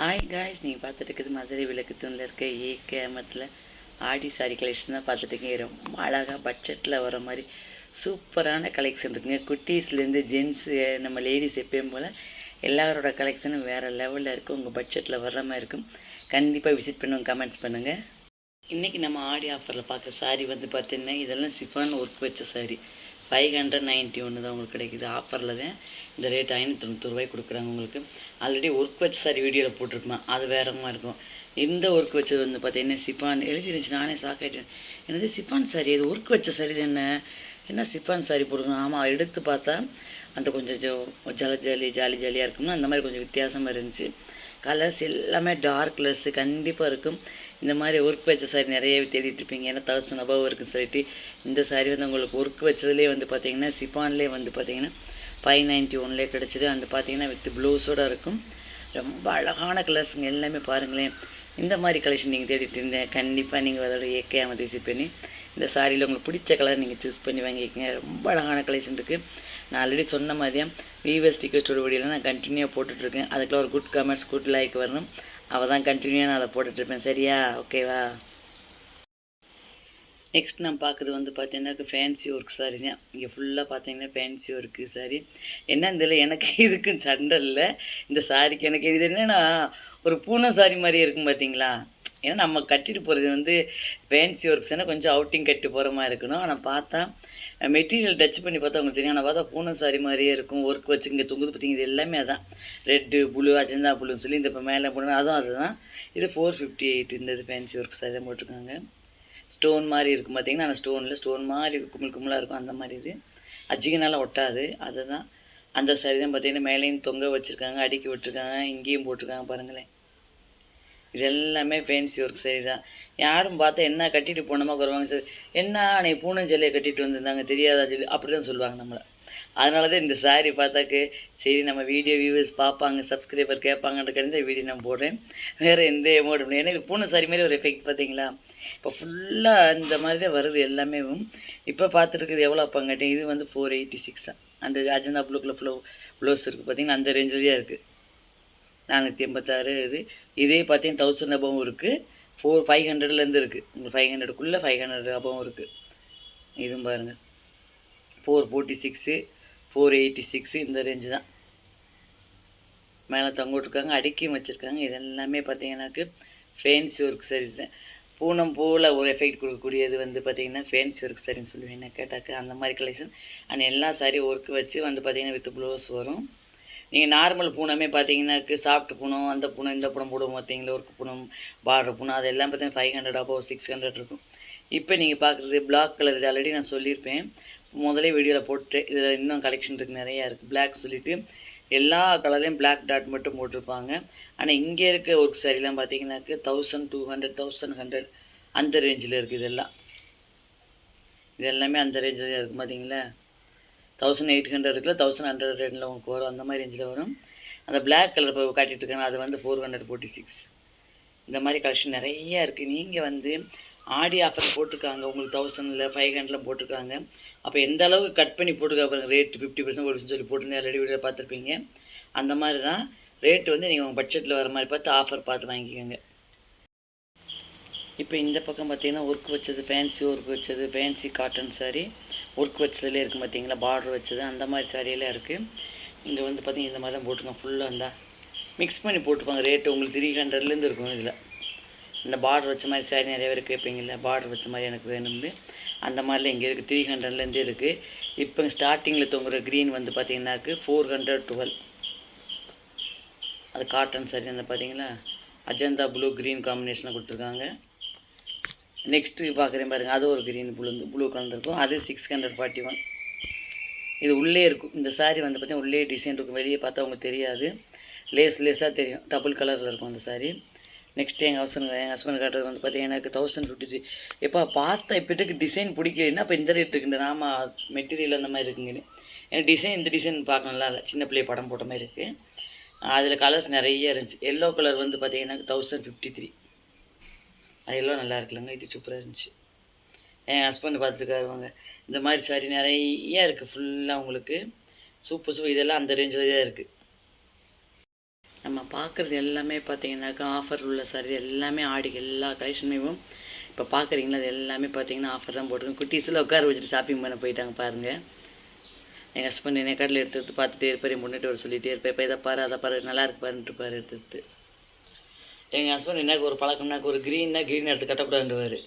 Hi guys நீங்கள் பார்த்துட்டு இருக்குது மதுரை விளக்கு தூணில் இருக்க ஏ கேமத்தில் ஆடி சாரி கலெக்ஷன் தான் பார்த்துட்டுங்க ரொம்ப அழகாக பட்ஜெட்டில் வர மாதிரி சூப்பரான கலெக்ஷன் இருக்குங்க. குட்டீஸ்லேருந்து ஜென்ஸு நம்ம லேடிஸ் எப்பயும் போல் எல்லாரோட கலெக்ஷனும் வேறு லெவலில் இருக்கும் உங்கள் பட்ஜெட்டில் வர்ற மாதிரி இருக்கும். கண்டிப்பாக விசிட் பண்ணுவோம் கமெண்ட்ஸ் பண்ணுங்கள் இன்றைக்கி நம்ம ஆடி ஆஃபரில் பார்க்குற சாரி வந்து பார்த்தீங்கன்னா இதெல்லாம் சிஃபான் ஒர்க் வச்ச சாரி ஃபைவ் ஹண்ட்ரட் நைன்ட்டி ஒன்று தான் உங்களுக்கு கிடைக்குது. ஆஃபரில் தான் இந்த ரேட் ஐநூற்றி தொண்ணூத்தொருவாய் கொடுக்குறாங்க உங்களுக்கு. ஆல்ரெடி ஒர்க் வச்ச சாரி வீடியோவில் போட்டிருப்பேன் அது வேறமாக இருக்கும். இந்த ஒர்க் வச்சது வந்து பார்த்தீங்கன்னா சிஃபான்? எழுதிருந்துச்சு. நானே சாக்காயிட்டேன் என்னது சிஃபான் சாரி இது ஒர்க் வச்ச சரி இது என்ன? என்ன சிஃபான் சாரி போடுங்க ஆமாம் எடுத்து பார்த்தா அந்த கொஞ்சம் ஜோ- ஜல ஜாலி ஜாலி ஜாலியாக இருக்கும்னா அந்த மாதிரி கொஞ்சம் வித்தியாசமாக இருந்துச்சு. கலர்ஸ் எல்லாமே டார்க் கலர்ஸு கண்டிப்பாக இருக்கும். இந்த மாதிரி ஒர்க் வச்ச சாரி நிறைய தேடிட்டு இருப்பீங்க. ஏன்னா தௌசண்ட் அபவ் இருக்குன்னு சொல்லிட்டு இந்த சாரி வந்து உங்களுக்கு ஒர்க் வச்சதுலேயே வந்து பார்த்தீங்கன்னா சிஃபான்லேயே வந்து பார்த்தீங்கன்னா ஃபைவ் நைன்ட்டி ஒன்லேயே கிடச்சிது. அந்த பார்த்தீங்கன்னா வித் ப்ளவுஸோடு இருக்கும். ரொம்ப அழகான கலர்ஸுங்க எல்லாமே பாருங்களேன். இந்த மாதிரி கலெக்ஷன் நீங்கள் தேடிட்டு இருந்தேன் கண்டிப்பாக நீங்கள் அதோட இயற்கையாக விசிட் பண்ணி இந்த சாரியில் உங்களுக்கு பிடிச்ச கலர் நீங்கள் சூஸ் பண்ணி வாங்கிக்கோங்க. ரொம்ப அழகான கலெக்ஷன் இருக்குது நான் ஆல்ரெடி சொன்ன மாதிரியே விவஸ் டிக்கெட்டோட வீடியோவில் நான் கண்டினியூவாக போட்டுட்ருக்கேன். அதுக்குள்ள ஒரு குட் கமெண்ட்ஸ் குட் லைக் வரணும். அவள் தான் கண்டினியூவாக நான் அதை போட்டுட்ருப்பேன். சரியா? ஓகேவா நெக்ஸ்ட் நான் பார்க்குறது வந்து பார்த்தீங்கன்னா ஃபேன்சி ஒர்க் சாரி தான். இங்கே ஃபுல்லாக பார்த்தீங்கன்னா ஃபேன்சி ஒர்க்கு சாரி என்ன இதில் எனக்கு இதுக்கும் சண்டை இல்லை. இந்த சாரிக்கு எனக்கு இது என்னென்னா ஒரு பூனை சாரி மாதிரி இருக்கும் பார்த்தீங்களா? ஏன்னா நம்ம கட்டிட்டு போகிறது வந்து ஃபேன்சி ஒர்க்ஸ்னால் கொஞ்சம் அவுட்டிங் கட்டி போகிற மாதிரி இருக்கணும். ஆனால் பார்த்தா மெட்டீரியல் டச் பண்ணி பார்த்தா உங்களுக்கு தெரியும். ஆனால் பார்த்தா பூனை சாரி மாதிரியே இருக்கும். ஒர்க் வச்சு இங்கே தொங்குது பார்த்திங்க இது எல்லாமே அதான். ரெட்டு ப்ளூ அஜந்தா ப்ளூன்னு சொல்லி இந்த இப்போ மேலே போனால் அதுவும் அதுதான். இது ஃபோர் ஃபிஃப்டி எயிட் இந்த இது ஃபேன்சி ஒர்க் சாரி தான் போட்டிருக்காங்க. ஸ்டோன் மாதிரி இருக்கும் பார்த்தீங்கன்னா அந்த ஸ்டோனில் ஸ்டோன் மாதிரி குமிழ் குமிழாக இருக்கும் அந்த மாதிரி இது. அஜிகனால் ஒட்டாது அதுதான். அந்த சரி தான் பார்த்தீங்கன்னா மேலேயும் தொங்க வச்சுருக்காங்க அடுக்கி விட்டுருக்காங்க இங்கேயும் போட்டிருக்காங்க பாருங்களேன். இது எல்லாமே ஃபேன்சி ஒர்க் சரி தான். யாரும் பார்த்தா என்ன கட்டிட்டு போனோமா வருவாங்க சார் என்ன நீ பூனஞ்சலையை கட்டிட்டு வந்திருந்தாங்க தெரியாதா? சொல்லி அப்படி தான் சொல்லுவாங்க நம்மளை. அதனால தான் இந்த சாரீ பார்த்தாக்கு சரி நம்ம வீடியோ வியூவர்ஸ் பார்ப்பாங்க சப்ஸ்கிரைபர் கேட்பாங்கன்ற இந்த வீடியோ நான் போடுறேன். வேறு எந்த எமௌண்ட் ஏன்னா இது பூனை சாரி மாதிரி ஒரு எஃபெக்ட் பார்த்தீங்களா? இப்போ ஃபுல்லாக இந்த மாதிரி தான் வருது எல்லாமே. இப்போ பார்த்துருக்குது எவ்வளோ அப்பாங்கட்டே இது வந்து ஃபோர் எயிட்டி சிக்ஸா அந்த அஜந்தா ப்ளூக்கில் ஃப்ளோ ப்ளவுஸ் இருக்குது பார்த்திங்கன்னா அந்த ரேஞ்சில் தான் இருக்குது நானூற்றி எண்பத்தாறு இது. இதே பார்த்தீங்கன்னா தௌசண்ட் அபவும் இருக்குது ஃபோர் ஃபைவ் ஹண்ட்ரட்லேருந்து இருக்குது உங்களுக்கு ஃபைவ் ஹண்ட்ரடுக்குள்ளே ஃபைவ் ஹண்ட்ரட் அபவும் இருக்குது இதுவும் பாருங்கள் four forty six four eighty six இந்த ரேஞ்சு தான். மேலே தொங்க விட்ருக்காங்க அடுக்கியும் வச்சுருக்காங்க. இது எல்லாமே பார்த்தீங்கன்னாக்கு ஃபேன்சி ஒர்க் sarees தான். பூனம் போல் ஒரு எஃபெக்ட் கொடுக்கக்கூடியது வந்து பார்த்தீங்கன்னா ஃபேன்ஸி ஒர்க் சரின்னு சொல்லுவேன். கேட்டாக்க அந்த மாதிரி கலெக்ஷன் அண்ட் எல்லா சாரி ஒர்க் வச்சு வந்து பார்த்தீங்கன்னா வித் ப்ளவுஸ் வரும். நீங்கள் நார்மல் பூனமே பார்த்தீங்கன்னாக்கு சாஃப்ட் பூனம் அந்த பூனம் இந்த பூனம் போடுவோம் பார்த்தீங்களா ஒர்க் பூனம் பார்டர் பூனம் அதெல்லாம் பார்த்தீங்கன்னா ஃபைவ் ஹண்ட்ரட் அப்போ சிக்ஸ் ஹண்ட்ரட் இருக்கும். இப்போ நீங்கள் பார்க்குறது பிளாக் கலர் இது ஆல்ரெடி நான் சொல்லியிருப்பேன். முதலே வீடியோவில் போட்டு இதில் இன்னும் கலெக்ஷன் இருக்குது நிறையா இருக்குது பிளாக் சொல்லிவிட்டு எல்லா கலர்லேயும் பிளாக் டாட் மட்டும் போட்டிருப்பாங்க. ஆனால் இங்கே இருக்க ஒர்க் சரிலாம் பார்த்தீங்கன்னாக்கு thousand two hundred thousand hundred அந்த ரேஞ்சில் இருக்குது இதெல்லாம். இது எல்லாமே அந்த ரேஞ்சில் தான் இருக்கும் பார்த்தீங்களா தௌசண்ட் எயிட் ஹண்ட்ரட் இருக்குல்ல தௌசண்ட் ஹண்ட்ரட் ரேட்டில் உங்களுக்கு வரும் அந்த மாதிரி ரேஞ்சில் வரும். அந்த பிளாக் கலர் இப்போ காட்டிகிட்டு இருக்காங்க அது வந்து ஃபோர் ஹண்ட்ரட் ஃபோர்ட்டி சிக்ஸ் இந்த மாதிரி கலெக்ஷன் நிறையா இருக்குது நீங்கள் வந்து ஆடி ஆஃபர் போட்டிருக்காங்க. உங்களுக்கு தௌசண்டில் ஃபைவ் ஹண்ட்ரட்ல போட்டிருக்காங்க. அப்போ எந்த அளவுக்கு கட் பண்ணி போட்டிருக்காங்க ரேட் ஃபிஃப்டி பர்சன்ட் ஒரு சொல்லி போட்டிருந்தேன். ஆல்ரெடி வீடியோ பார்த்துருப்பீங்க. அந்த மாதிரி தான் ரேட்டு வந்து நீங்கள் உங்கள் பட்ஜெட்டில் வர மாதிரி பார்த்து ஆஃபர் பார்த்து வாங்கிக்கோங்க. இப்போ இந்த பக்கம் பார்த்தீங்கன்னா ஒர்க் வச்சது ஃபேன்சி ஒர்க் வச்சது ஃபேன்சி காட்டன் சாரீ ஒர்க் வச்சதுலேயே இருக்குது பார்த்தீங்களா? பார்டர் வச்சது அந்த மாதிரி சாரியெல்லாம் இருக்குது இங்கே வந்து பார்த்தீங்கன்னா இந்த மாதிரி தான் போட்டிருக்காங்க ஃபுல்லாக இருந்தால் மிக்ஸ் பண்ணி போட்டுப்பாங்க ரேட்டு உங்களுக்கு த்ரீ ஹண்ட்ரட்லேருந்து இருக்கும் இதில். இந்த பார்டர் வச்ச மாதிரி சாரி நிறைய பேர் கேட்பீங்கள்ல பார்டர் வச்ச மாதிரி எனக்கு வேணும்னு. அந்த மாதிரிலாம் இங்கே இருக்குது த்ரீ ஹண்ட்ரட்லேருந்தே இருக்குது இப்போ ஸ்டார்டிங்கில் தொங்குற க்ரீன் வந்து பார்த்தீங்கன்னாக்கு ஃபோர் ஹண்ட்ரட் டுவெல் அது காட்டன் சாரி அந்த பார்த்தீங்களா அஜந்தா ப்ளூ க்ரீன் காம்பினேஷனை கொடுத்துருக்காங்க. நெக்ஸ்ட்டு பார்க்குறேன் பாருங்கள் அது ஒரு க்ரீன் ப்ளூ ப்ளூ கலந்துருக்கும் அது சிக்ஸ் ஹண்ட்ரட் ஃபார்ட்டி ஒன் இது உள்ளே இருக்கும் இந்த சாரீ வந்து பார்த்தீங்கன்னா உள்ளே டிசைன் இருக்கும். வெளியே பார்த்தா உங்களுக்கு தெரியாது. லேஸ் லேஸாக தெரியும். டபுள் கலரில் இருக்கும் அந்த சாரீ நெக்ஸ்ட் எங்கள் ஹஸ்பண்ட் எங்கள் ஹஸ்பண்ட் காட்டுறது வந்து பார்த்தீங்கன்னா எனக்கு தௌசண்ட் ஃபிஃப்டி த்ரீ எப்போ பார்த்தா இப்போட்டுக்கு டிசைன் பிடிக்கலன்னா இப்போ இந்த ரேட் இருக்குங்க நாம மெட்டீரியல் அந்த மாதிரி இருக்குங்கன்னு. எனக்கு டிசைன் இந்த டிசைன் பார்க்கணும்ல இல்லை. சின்ன பிள்ளைய படம் போட்ட மாதிரி இருக்குது அதில் கலர்ஸ் நிறைய இருந்துச்சு. எல்லோ கலர் வந்து பார்த்தீங்கன்னா தௌசண்ட் ஃபிஃப்டி த்ரீ அது எல்லோ நல்லா இருக்குல்லங்க. இது சூப்பராக இருந்துச்சு. என் ஹஸ்பண்ட் பார்த்துருக்காரு அவங்க இந்த மாதிரி சாரி நிறைய இருக்குது ஃபுல்லாக உங்களுக்கு. சூப்பர் சூப்பர் இதெல்லாம் அந்த ரேஞ்சில் தான் இருக்குது நம்ம பார்க்குறது எல்லாமே பார்த்தீங்கன்னாக்கா ஆஃபர் உள்ள சாரி எல்லாமே ஆடி எல்லா கலெக்ஷனையும் இப்போ பார்க்குறீங்களா அது எல்லாமே பார்த்தீங்கன்னா ஆஃபர் தான் போட்டிருக்கோம் குட்டீஸில் உட்கார வச்சுட்டு ஷாப்பிங் பண்ண போயிட்டாங்க பாருங்கள் எங்கள் ஹஸ்பண்ட் என்னை கடையில் எடுத்து எடுத்து பார்த்துட்டே இருப்பார் முன்னிட்டு வர சொல்லிகிட்டே இருப்பேன் இப்போ இதை பாரு அதை பாரு நல்லா இருக்கு பாருன்ட்டு பாரு எடுத்து எடுத்து. எங்கள் ஹஸ்பண்ட் என்ன ஒரு பழக்கம்னாக்க ஒரு க்ரீன்னா க்ரீன் எடுத்து கட்டக்கூடாதுவார்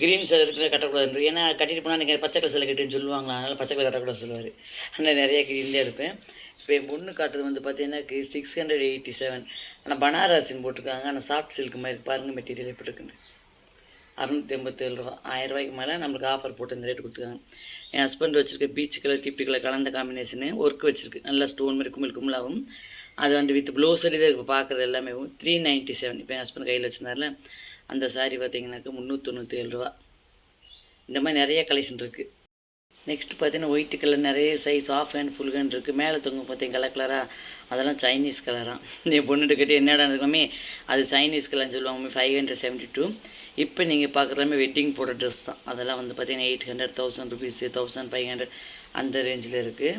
க்ரீன் சில இருக்கிற கட்டக்கூடாது ஏன்னா கட்டிட்டு போனால் நீங்கள் பச்சை கலர் சில கட்டுன்னு சொல்லுவாங்களா அதனால் பச்சை கலர் கட்டக்கூடாது சொல்லுவார். ஆனால் நிறைய க்ரீன் தான் எடுப்பேன். இப்போ என் பொண்ணு காட்டுறது வந்து பார்த்தீங்கன்னா சிக்ஸ் ஹண்ட்ரட் எயிட்டி செவன் ஆனால் பனாரசின்னு போட்டிருக்காங்க. ஆனால் சாஃப்ட் சில்க் மாதிரி பாருங்கள் மெட்டீரியல் எப்படி இருக்குன்னு. அறநூற்றி எண்பத்தேழு ரூபா. ஆயிரம் ரூபாய்க்கு மேலே நம்மளுக்கு ஆஃபர் போட்டு இந்த ரேட் கொடுத்துருக்காங்க. என் ஹஸ்பண்ட் வச்சுருக்க பீச் கலர் தீப்டி கலர் கலந்த காம்பினேஷனு ஒர்க் வச்சுருக்கு. நல்லா ஸ்டோன் மாதிரி குமிழ் குமிழாகும் அது வந்து வித் ப்ளவுஸ் அடி தான் இப்போ பார்க்குறது எல்லாமே த்ரீ நைன்ட்டி செவன் இப்போ என் ஹஸ்பண்ட் கையில் வச்சுருந்தாரில் அந்த சாரீ பார்த்தீங்கன்னாக்கா முந்நூற்றி ஏழு ரூபா. இந்த மாதிரி நிறைய கலெக்ஷன் இருக்குது நெக்ஸ்ட் பார்த்தீங்கன்னா ஒயிட் கலர் நிறைய size half hand full hand இருக்குது மேலே தொங்க பார்த்தீங்க கலர் கலராக அதெல்லாம் சைனீஸ் கலராக என் பொண்ணுகிட்ட கேட்டு என்னடா இருக்கலாமே அது சைனீஸ் கலர்னு சொல்லுவாங்க ஃபைவ் ஹண்ட்ரட் செவன்ட்டி டூ இப்போ நீங்கள் பார்க்குறமே வெட்டிங் போடுற ட்ரெஸ் தான். அதெல்லாம் வந்து பார்த்தீங்கன்னா eight hundred thousand rupees thousand five hundred அந்த ரேஞ்சில் இருக்குது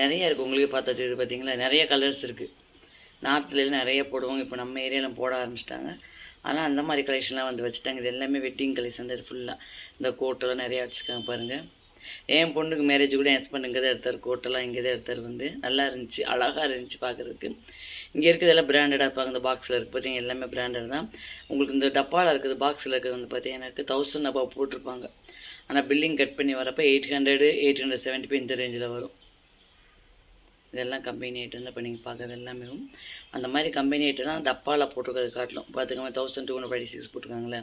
நிறையா இருக்குது உங்களுக்கு பார்த்தா தெரியுது பார்த்தீங்களா? நிறைய கலர்ஸ் இருக்குது நார்த்லலாம் நிறைய போடுவாங்க. இப்போ நம்ம ஏரியாவில் போட ஆரம்பிச்சிட்டாங்க. ஆனால் அந்த மாதிரி கலெக்ஷன்லாம் வந்து வச்சுட்டாங்க. இது எல்லாமே வெட்டிங் கலெக்ஷன் தான். ஃபுல்லாக இந்த கோட்டெல்லாம் நிறையா வச்சுருக்காங்க பாருங்கள் என் பொண்ணுக்கு மேரேஜ் கூட என் ஹஸ்பண்ட் இங்கே தான் எடுத்தார். கோட்டெல்லாம் இங்கே தான் எடுத்தார் வந்து. நல்லா இருந்துச்சு. அழகாக இருந்துச்சு பார்க்குறதுக்கு. இங்கே இருக்கிறதெல்லாம் பிராண்டடாக இருப்பாங்க. இந்த பாக்ஸில் இருக்குது பார்த்தீங்கன்னா எல்லாமே பிராண்டட் தான். உங்களுக்கு இந்த டப்பாவில் இருக்குது பாக்ஸில் இருக்குது வந்து பார்த்தீங்கன்னாக்கு தௌசண்ட் அபவ் போட்டிருப்பாங்க. ஆனால் பில்லிங் கட் பண்ணி வரப்போ eight hundred eight hundred seventy இந்த ரேஞ்சில் வரும். இதெல்லாம் கம்பெனி ஐட்டம் தான் இப்போ நீங்கள் பார்க்குறது எல்லாமே. அந்த மாதிரி கம்பெனி ஐட்டம்லாம் டப்பாவில் போட்டிருக்கிறது காட்டலும். பார்த்துக்கோங்க thousand two hundred five six போட்டிருக்காங்களே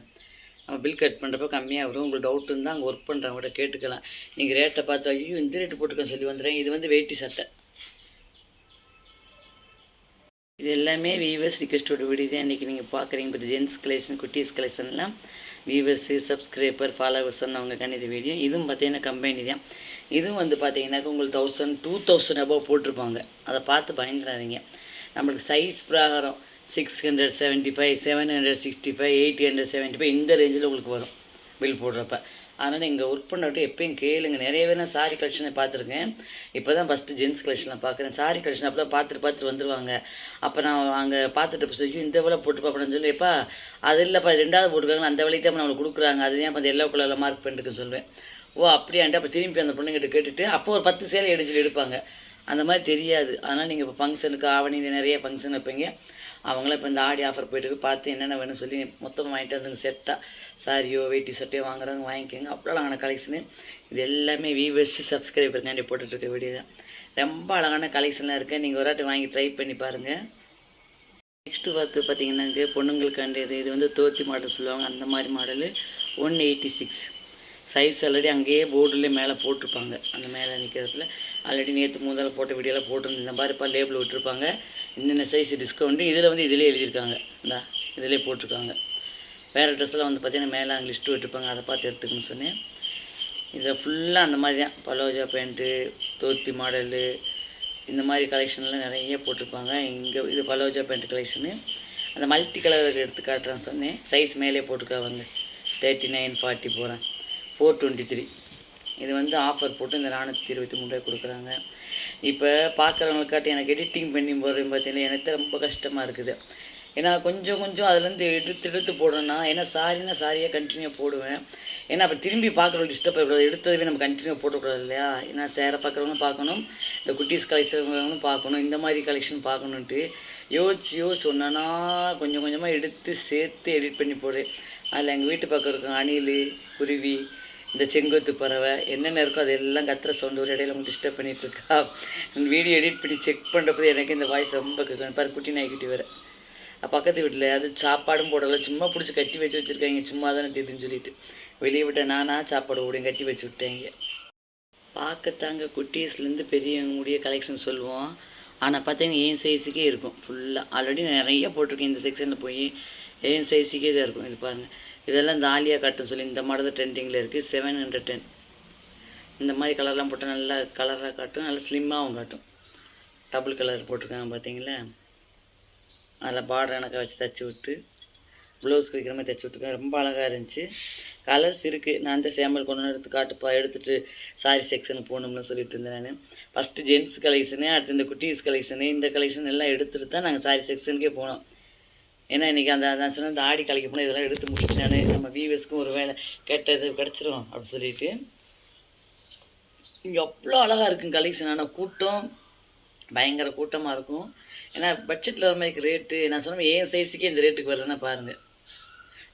நம்ம பில் கட் பண்ணுறப்ப கம்மியாக வரும். உங்களுக்கு டவுட் இருந்தால் அங்கே ஒர்க் பண்ணுறவங்க கேட்டுக்கலாம். நீங்கள் ரேட்டை பார்த்து ஐயோ இந்த ரேட்டு போட்டுக்கோன்னு சொல்லி வந்துடுறேன். இது வந்து வேட்டி சட்டை. இது எல்லாமே வீவர்ஸ் ரிக்வெஸ்டோட வீடியோ தான். இன்றைக்கி நீங்கள் பார்க்குறீங்க. இப்போ ஜென்ஸ் கலெக்ஷன் குட்டீஸ் கலெக்ஷன்லாம் வீவர்ஸு சப்ஸ்கிரைபர் ஃபாலோவர்ஸ்ன்னு அவங்க கணித வீடியோ இதுவும் பார்த்தீங்கன்னா கம்பெனி தான். இதுவும் வந்து பார்த்தீங்கன்னாக்கா உங்களுக்கு தௌசண்ட் டூ தௌசண்ட் அபவ் போட்டிருப்பாங்க. அதை பார்த்து பயந்துடாதீங்க. நம்மளுக்கு சைஸ் பிரகாரம் six hundred seventy five seven hundred sixty five eight hundred seventy five இந்த ரேஞ்சில் உங்களுக்கு வரும் பில் போடுறப்ப. அதனால் இங்கே ஒர்க் பண்ணிட்டு எப்பயும் கேளுங்க. நிறைய பேர் நான் சாரி கலெக்ஷனை பார்த்துருக்கேன். இப்போ தான் ஃபஸ்ட்டு ஜென்ஸ் கலெக்ஷனில் பார்க்குறேன். சாரி கலெக்ஷன் அப்போ தான் பார்த்துட்டு பார்த்துட்டு வந்துடுவாங்க அப்போ நான் அங்கே பார்த்துட்டு சொல்லி இந்த வேலை போட்டு பார்ப்பேன்னு சொல்லி எப்பா அது இல்லைப்பா ரெண்டாவது போட்டுருக்காங்க அந்த வேலைக்கு தான் நம்மளுக்கு கொடுக்குறாங்க. அது ஏன் இப்போ எல்லோ கலரில் மார்க் பண்ணிட்டு சொல்லுவேன். ஓ அப்படியான்ட்டு அப்போ திரும்பி அந்த பொண்ணுங்கிட்ட கேட்டுட்டு அப்போ ஒரு பத்து சேலை எடுத்துட்டு எடுப்பாங்க. அந்த மாதிரி தெரியாது. அதனால் நீங்கள் இப்போ ஃபங்க்ஷனுக்கு ஆவணியில் நிறைய ஃபங்க்ஷன் வைப்பீங்க. அவங்களாம் இப்போ இந்த ஆடி ஆஃபர் போயிட்டு பார்த்து என்னென்ன வேணும்னு சொல்லி மொத்தமாக வாங்கிட்டு வந்து செட்டாக சாரியோ வேட்டி சட்டையோ வாங்குறவங்க வாங்கிக்கோங்க. அவ்வளோ அழகான கலெக்ஷனு இது எல்லாமே வியூவர்ஸ் சப்ஸ்கிரைபருக்காண்டி போட்டுட்ருக்க வீடியோ தான். ரொம்ப அழகான கலெக்ஷன்லாம் இருக்குது நீங்கள் ஒரு வாட்டி வாங்கி ட்ரை பண்ணி பாருங்கள் நெக்ஸ்ட்டு பார்த்து பார்த்தீங்கன்னாக்க பொண்ணுங்களுக்காண்டி இது இது வந்து தோத்தி மாடல் சொல்லுவாங்க. அந்த மாதிரி model one eighty six size already அங்கேயே போர்டுலேயே மேலே போட்டிருப்பாங்க. அந்த மேலே நிற்கிறதுல. ஆல்ரெடி நேற்று முதல்ல போட்ட வீடியோலாம் போட்டிருந்த இந்த மாதிரிப்பா லேபிள் விட்டுருப்பாங்க. என்னென்ன சைஸ் டிஸ்கவுண்ட்டு இதில் வந்து இதிலே எழுதியிருக்காங்க. இந்தா இதிலே போட்டிருக்காங்க. வேறு ட்ரெஸ்ஸில் வந்து பார்த்தீங்கன்னா மேலே அங்கே லிஸ்ட்டு விட்டுருப்பாங்க. அதை பார்த்து எடுத்துக்கணும்னு சொன்னேன். இதில் ஃபுல்லாக அந்த மாதிரி தான். பலோஜா பேண்ட்டு தோத்தி மாடலு இந்த மாதிரி கலெக்ஷன்லாம் நிறைய போட்டிருப்பாங்க. இங்கே இது பலோஜா பேண்ட் கலெக்ஷனு அந்த மல்டி கலர் எடுத்து காட்டுறேன் சொன்னேன். சைஸ் மேலே போட்டுக்கா வந்து. தேர்ட்டி நைன் ஃபார்ட்டி போகிறேன் ஃபோர் டுவெண்ட்டி த்ரீ இது வந்து ஆஃபர் போட்டு இந்த நானூற்றி இருபத்தி மூணு ரூபாய் கொடுக்குறாங்க. இப்போ பார்க்குறவங்களுக்காட்டி எனக்கு எடிட்டிங் பண்ணி போடுறது பார்த்தீங்கன்னா எனக்கு ரொம்ப கஷ்டமாக இருக்குது. ஏன்னா கொஞ்சம் கொஞ்சம் அதுலேருந்து எடுத்து எடுத்து போடணும்னா ஏன்னா சாரினா சாரியாக கண்டினியூ போடுவேன். ஏன்னா அப்போ திரும்பி பார்க்குறவங்க டிஸ்டர்ப் ஆகக்கூடாது எடுத்ததுவே நம்ம கண்டினியூ போடக்கூடாது இல்லையா? ஏன்னா சேரை பார்க்குறவங்களும் பார்க்கணும் இந்த குட்டீஸ் கலெக்ஷன் பார்க்கணும் இந்த மாதிரி கலெக்ஷன் பார்க்கணுன்ட்டு யோசிச்சு யோசிச்சு ஒன்றா கொஞ்சம் கொஞ்சமாக எடுத்து சேர்த்து எடிட் பண்ணி போடு அதில் எங்கள் வீட்டு பக்கம் இருக்கும் அணில் குருவி இந்த செங்கொத்து பறவை என்னென்ன இருக்கோ அதெல்லாம் கத்துற சவுண்டு ஒரு இடையில உங்களுக்கு டிஸ்டர்ப் பண்ணிகிட்ருக்கா வீடியோ எடிட் பண்ணி செக் பண்ணுறப்போ எனக்கு இந்த வாய்ஸ் ரொம்ப கேட்கும் பாரு குட்டி நாய்க்குட்டி வேறு. பக்கத்து வீட்டில் அது சாப்பாடும் போடலை. சும்மா பிடிச்சி கட்டி வச்சு வச்சுருக்காங்க. சும்மா தானே தெரியுதுன்னு சொல்லிட்டு. வெளியே விட்டேன் நானாக சாப்பாடு ஓடியும் கட்டி வச்சு விட்டாங்க பார்க்கத்தாங்க குட்டீஸ்லேருந்து பெரியவங்க முடிய கலெக்ஷன் சொல்லுவோம். ஆனால் பார்த்தீங்கன்னா என் சைஸுக்கே இருக்கும். ஃபுல்லாக ஆல்ரெடி நிறைய போட்டிருக்கேன் இந்த செக்ஷனில் போய். என் சைஸுக்கே தான் இருக்கும். இது பாருங்கள் இதெல்லாம் இந்த ஆலியா காட்டும் சொல்லி இந்த மாடல் ட்ரெண்டிங்கில் இருக்குது செவன் ஹண்ட்ரட் டென் இந்த மாதிரி கலர்லாம் போட்டால் நல்லா கலராக காட்டும். நல்லா ஸ்லிம்மாகவும் காட்டும். டபுள் கலர் போட்டிருக்காங்க பார்த்தீங்களா அதில் பார்டர் எனக்கு வச்சு தைச்சி விட்டு ப்ளவுஸ் வைக்கிற மாதிரி தைச்சி விட்ருக்கேன் ரொம்ப அழகாக இருந்துச்சு. கலர்ஸ் இருக்குது நான் தான் சேம்பல் கொண்டு எடுத்து காட்டுப்பா எடுத்துகிட்டு சாரி செக்ஷனுக்கு போகணும்னு சொல்லிட்டு இருந்தேன் நான். ஃபஸ்ட்டு ஜென்ஸ் கலெக்ஷனு அடுத்து இந்த குட்டீஸ் கலெக்ஷனு இந்த கலெக்ஷன் எல்லாம் எடுத்துகிட்டு தான் நாங்கள் சாரி செக்ஷனுக்கே போனோம். ஏன்னா இன்றைக்கி அந்த நான் சொன்ன அந்த ஆடி கலைக்கு போனால் இதெல்லாம் எடுத்து முடிச்சுட்டு நான் நம்ம வியூவர்ஸ்க்கும் ஒரு வேலை கேட்டது கிடச்சிரும் அப்படின்னு சொல்லிட்டு. இங்கே அவ்வளோ அழகாக இருக்கும் கலெக்ஷன் ஆனால் கூட்டம் பயங்கர கூட்டமாக இருக்கும். ஏன்னா பட்ஜெட்டில் வர மாதிரி ரேட்டு நான் சொன்ன ஏன் சைஸுக்கே இந்த ரேட்டுக்கு வருதுன்னா பாருங்கள்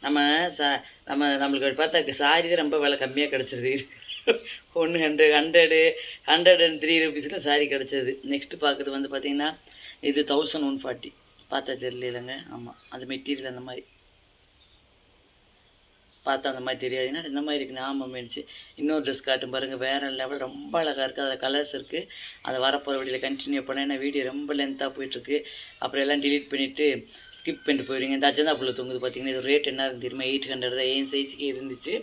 நம்ம சா நம்ம நம்மளுக்கு பார்த்தா சாரி தான் ரொம்ப விலை கம்மியாக கிடச்சிருது. ஒன்று hundred hundred hundred and three ருபீஸில் சாரி கிடச்சிது. நெக்ஸ்ட்டு பார்க்குறது வந்து பார்த்திங்கன்னா இது தௌசண்ட் ஒன் ஃபார்ட்டி பார்த்தா தெரியலங்க ஆமாம் அது மெட்டீரியல் அந்த மாதிரி. பார்த்தா அந்த மாதிரி தெரியாதுன்னா இந்த மாதிரி இருக்குது ஞாபகம் இருந்துச்சு இன்னொரு ட்ரெஸ் காட்டும் பாருங்கள் வேறு லெவல் ரொம்ப அழகாக இருக்குது அதில் கலர்ஸ் இருக்குது அதை வரப்போகிற வழியில் கண்டினியூ பண்ணேன். ஏன்னா வீடியோ ரொம்ப லென்த்தாக போயிட்டுருக்கு. அப்புறம் எல்லாம் டிலீட் பண்ணிவிட்டு ஸ்கிப் பண்ணிட்டு போயிடுவீங்க. இந்த அஜந்தா புள்ள தொங்குது பார்த்தீங்கன்னா இது ரேட் என்ன இருக்குது தெரியுமா? எயிட் ஹண்ட்ரட் தான். என் சைஸுக்கே இருந்துச்சு?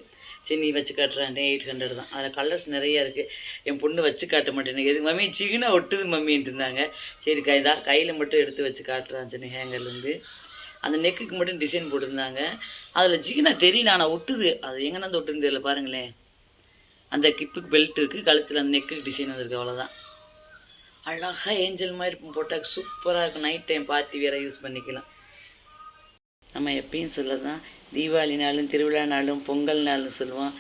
சரி நீ வச்சு காட்டுறேன் எயிட் ஹண்ட்ரட் தான். அதில் கலர்ஸ் நிறைய இருக்குது என் பொண்ணு வச்சு காட்ட மாட்டேன் எது மம்மி? சிகுனா ஒட்டுது மம்மின்ட்டு இருந்தாங்க சரி கை தான் கையில் மட்டும் எடுத்து வச்சு காட்டுறான் சின்ன ஹேங்கர்லேருந்து அந்த நெக்குக்கு மட்டும் டிசைன் போட்டிருந்தாங்க. அதில் ஜிகினா தெரியல ஆனால் ஒட்டுது. அது எங்கன்னா வந்து தெரியல பாருங்களேன். அந்த கிப்புக்கு பெல்ட் இருக்குது கழுத்தில் அந்த நெக்குக்கு டிசைன் வந்திருக்கு அவ்வளோதான் அழகாக ஏஞ்சல் மாதிரி போட்டால் சூப்பராக இருக்கும். நைட் டைம் பார்ட்டி வேறு யூஸ் பண்ணிக்கலாம். நம்ம எப்பயும் சொல்லதான் தீபாவளி நாளும் திருவிழா நாளும் பொங்கல் நாளும் சொல்லுவோம்.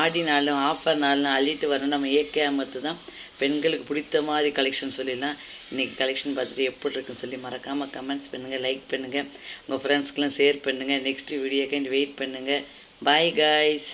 ஆடி நாளும் ஆஃபர் நாளும் அள்ளிட்டு வரணும் நம்ம இயற்கை அமர்த்து தான் பெண்களுக்கு பிடித்த மாதிரி கலெக்ஷன் சொல்லிடலாம். இன்றைக்கி கலெக்ஷன் பார்த்துட்டு எப்படி இருக்குன்னு சொல்லி மறக்காமல் கமெண்ட்ஸ் பண்ணுங்கள் லைக் பண்ணுங்கள் உங்கள் ஃப்ரெண்ட்ஸ்க்கெலாம் ஷேர் பண்ணுங்கள் நெக்ஸ்ட் வீடியோக்கு வெயிட் பண்ணுங்கள் பாய் காய்ஸ்